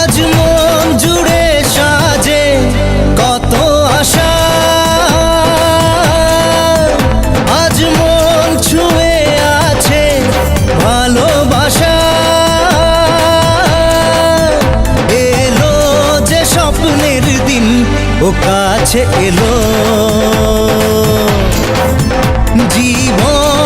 আজ মন জুড়ে সাজে কত আশা। আজ মন ছুঁয়ে আছে ভালোবাসা। এলো যে স্বপ্নের দিন, ও কাছে এলো। জীবন